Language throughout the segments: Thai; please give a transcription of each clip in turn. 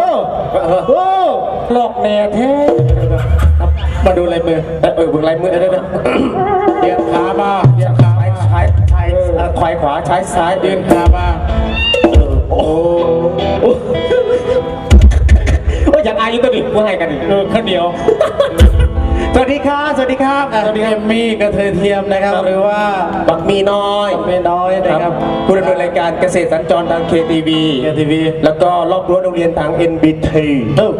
ลอกแน่แท้มาดูลายมือเออเออดูลายมือเดี๋ยวเดี๋ยวเดี๋ยวเดียนขามาเดียนขาใช้ใช้ใช้ควายขวาใช้ซ้ายเดียนขามาโอ้โหโอ้ยอย่างอายุตัวนี้ว่าไงกันดิเออข้าวเหนียว สวัสดีครับ สวัสดีครับสวัสดีครับมี่กระเทยเทียมนะครับ หรือว่าบักมีน้อยไม่น้อยนะครับผู้ดำเนินรายการเกษตรสัญจรทาง KTV เอทีวีแล้วก็รอบรั้วโรงเรียนทาง NBT เอ้า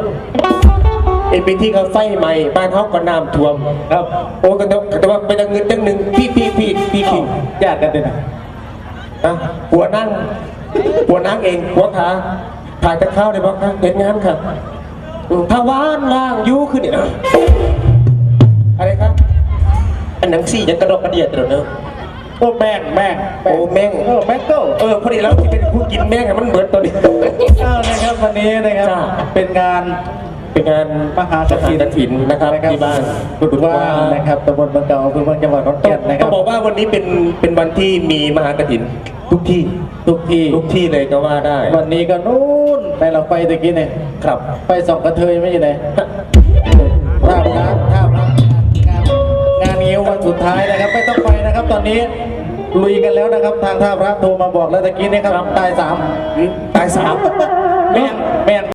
NBT เขาไฟใหม่บ้านเขาก็น้ำท่วม ครับโอ้กันแต่ว่าเป็นเงินตั้งหนึ่งพี่พี่พี่พี่คิงญาติกันเลยนะนะหัวนั่งหัวนั่งเองหัวขาถ่ายตะเข้าได้บ้างครับเห็นงานครับอืมถ้าว่านว่างอยูขึ้นเนี่ยอะไรครับ อันหนังสี่ยังกระดกกระเดียดเดี๋ยวเนอะโอ้แม่งแม่งโอ้แม่งโอ้แม่งโก้เออพอดีแล้วที่เป็นผู้กินแม่งอะมันเหมือนตัวนี้เอ้านะครับวันนี้นะครับจ้าเป็นงานเป็นงานมหากฐินกฐินนะครับที่บ้านกุฎว่างนะครับตำบลบางเก่าอำเภอเมืองจังหวัดขอนต้อแก่งนนะคต้รัอบงบอกว่าวันนี้เป็นเป็นวันที่มีมหากฐินทุกที่ทุกที่ทุกที่เลยก็ว่าได้ วันนี้ก็นู่นไปเราไปตะกี้เนี่ยครับ ไปสองกระเทยไม่ใช่ไหนานเงี้ยววันสุดท้ายนะครับ ไม่ต้องไปนะครับ ตอนนี้ลุยกันแล้วนะครับ ทางท่าพระโทรมาบอกแล้วตะกี้นี่ครับตายสามตายสามแม่งแม่ง